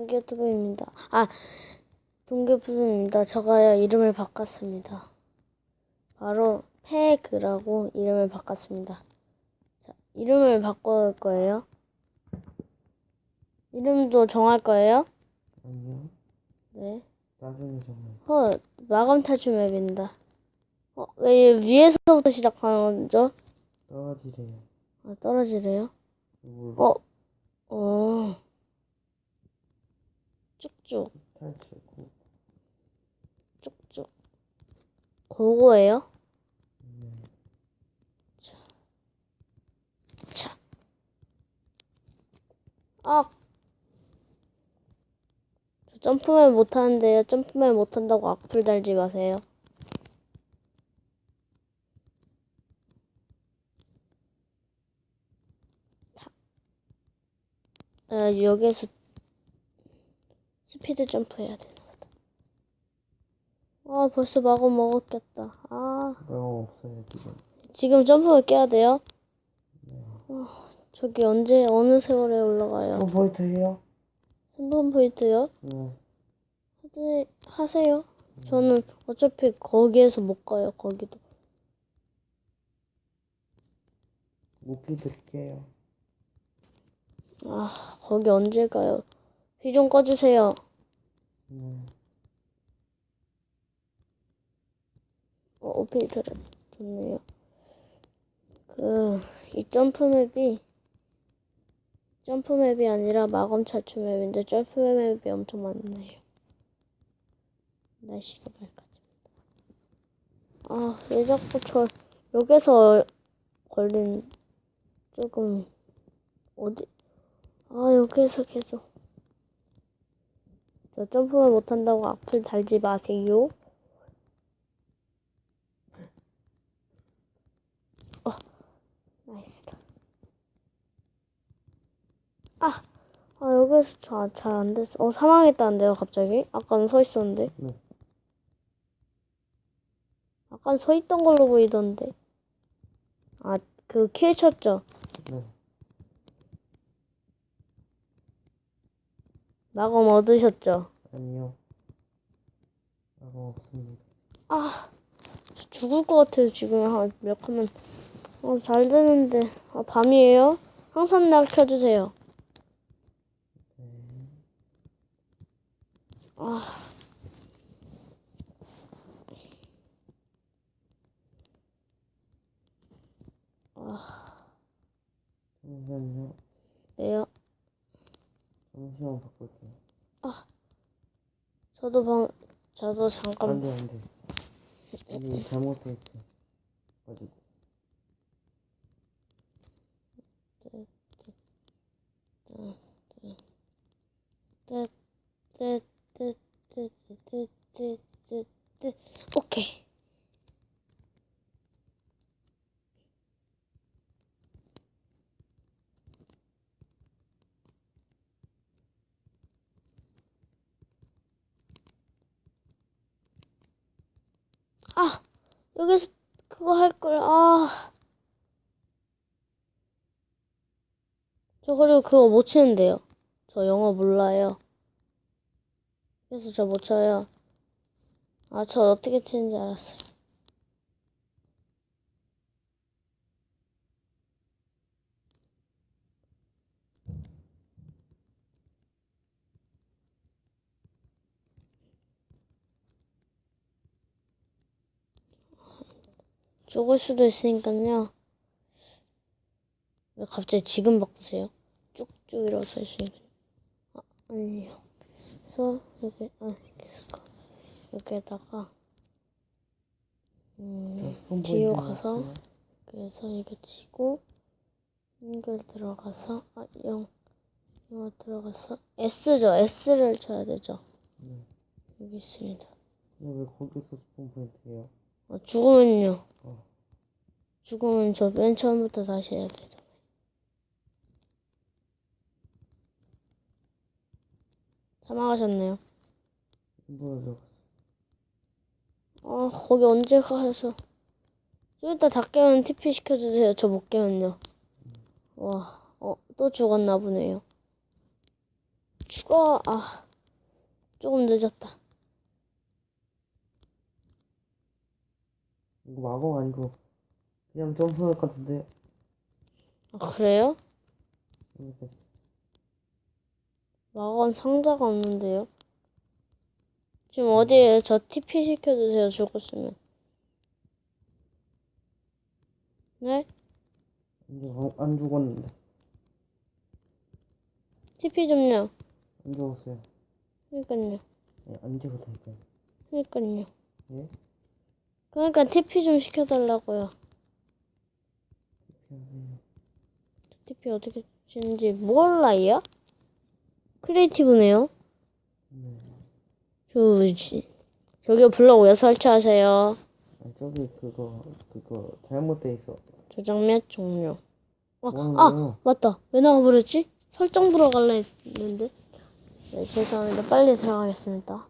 동계투브입니다. 아, 동계투브입니다. 제가 이름을 바꿨습니다. 바로 패그라고 이름을 바꿨습니다. 자, 이름을 바꿀 거예요. 이름도 정할 거예요. 아니요. 네. 나중에 정말. 어, 마감 탈출 맵입니다. 어, 왜 위에서부터 시작하는 거죠? 떨어지래요. 아, 떨어지래요? 물 어, 어. 쭉쭉, 탈출 구. 쭉쭉. 그거예요? 네. 자. 아. 저 점프맨 못하는데요. 점프맨 못한다고 악플 달지 마세요. 다. 아, 여기에서 스피드 점프 해야 되나 보다. 아, 벌써 마구 먹었겠다. 아, 뭐가 없어요 지금. 지금 점프를 깨야 돼요? 네. 저기 언제, 어느 세월에 올라가요? 어 포인트예요? 3번 포인트요? 네. 네, 하세요. 저는 어차피 거기에서 못 가요, 거기도. 목기 드릴게요. 아, 거기 언제 가요? 휘 좀 꺼주세요. 네. 어, 오피트를 좋네요. 그, 이 점프맵이, 점프맵이 아니라 마검 탈출 맵인데, 점프맵이 엄청 많네요. 날씨가 맑아집니다. 아, 왜 자꾸 저, 여기서 걸린, 조금, 어디, 아, 여기서 계속. 저 점프를 못한다고 악플 달지 마세요. 나이스다. 아, 아 여기서 잘안 됐어. 어 사망했다는데요, 갑자기? 아까는 서 있었는데. 네. 아까는 서 있던 걸로 보이던데. 아, 그킬 쳤죠? 네. 마검 얻으셨죠? 아니요. 뭐가 없습니다. 아, 저 죽을 것 같아요, 지금. 한몇 하면. 어, 잘 되는데. 아, 밤이에요? 항상 나 켜주세요. 네. 아. 아, 잠시만요. 왜요? 잠시만 바꿀게요. 저도 방, 저도 잠깐. 안돼 안돼. 아니 잘못했어. 뜨, 뜨, 아, 여기서 그거 할 걸. 아. 저 그리고 그거 못 치는데요. 저 영어 몰라요. 그래서 저 못 쳐요. 아, 저 어떻게 치는지 알았어요. 죽을 수도 있으니까요. 왜 갑자기 지금 바꾸세요? 쭉쭉 일어서 있으니까. 아, 아니요. 그래서 여기 아 여기에다가 음 뒤로 가서. 그래서 이거 치고 이걸 들어가서 아영 이거 들어가서 S죠 S를 쳐야 되죠 네. 여기 있습니다 근데 왜 거기서 스폰 포인트예요? 아, 죽으면요 어. 죽으면 저 맨 처음부터 다시 해야 되죠 사망하셨네요 저거. 아 거기 언제 가서 좀 이따 다 깨면 TP 시켜주세요 저 못 깨면요 와어 또 죽었나 보네요 죽어. 아, 조금 늦었다. 이거 마법 아니고 그냥 점프할 것 같은데 아, 그래요? 됐어. 마건 상자가 없는데요. 지금 어디에 저 TP 시켜주세요, 죽었으면. 네? 이제 안, 안 죽었는데 TP 좀요. 안 죽었어요 그러니까요. 예, 안 죽었다니까요 그러니까요. 예? 그러니까 TP 좀 시켜달라고요. TP 어떻게 치는지 몰라요? 크리에이티브네요. 네 주지. 저기요 블럭 왜 설치하세요? 아니, 저기 그거 그거 잘못돼 있어 조작 몇 종료. 어, 뭐 하는 아? 맞다. 왜 나가버렸지? 설정 들어갈래 했는데. 네 죄송합니다. 빨리 들어가겠습니다.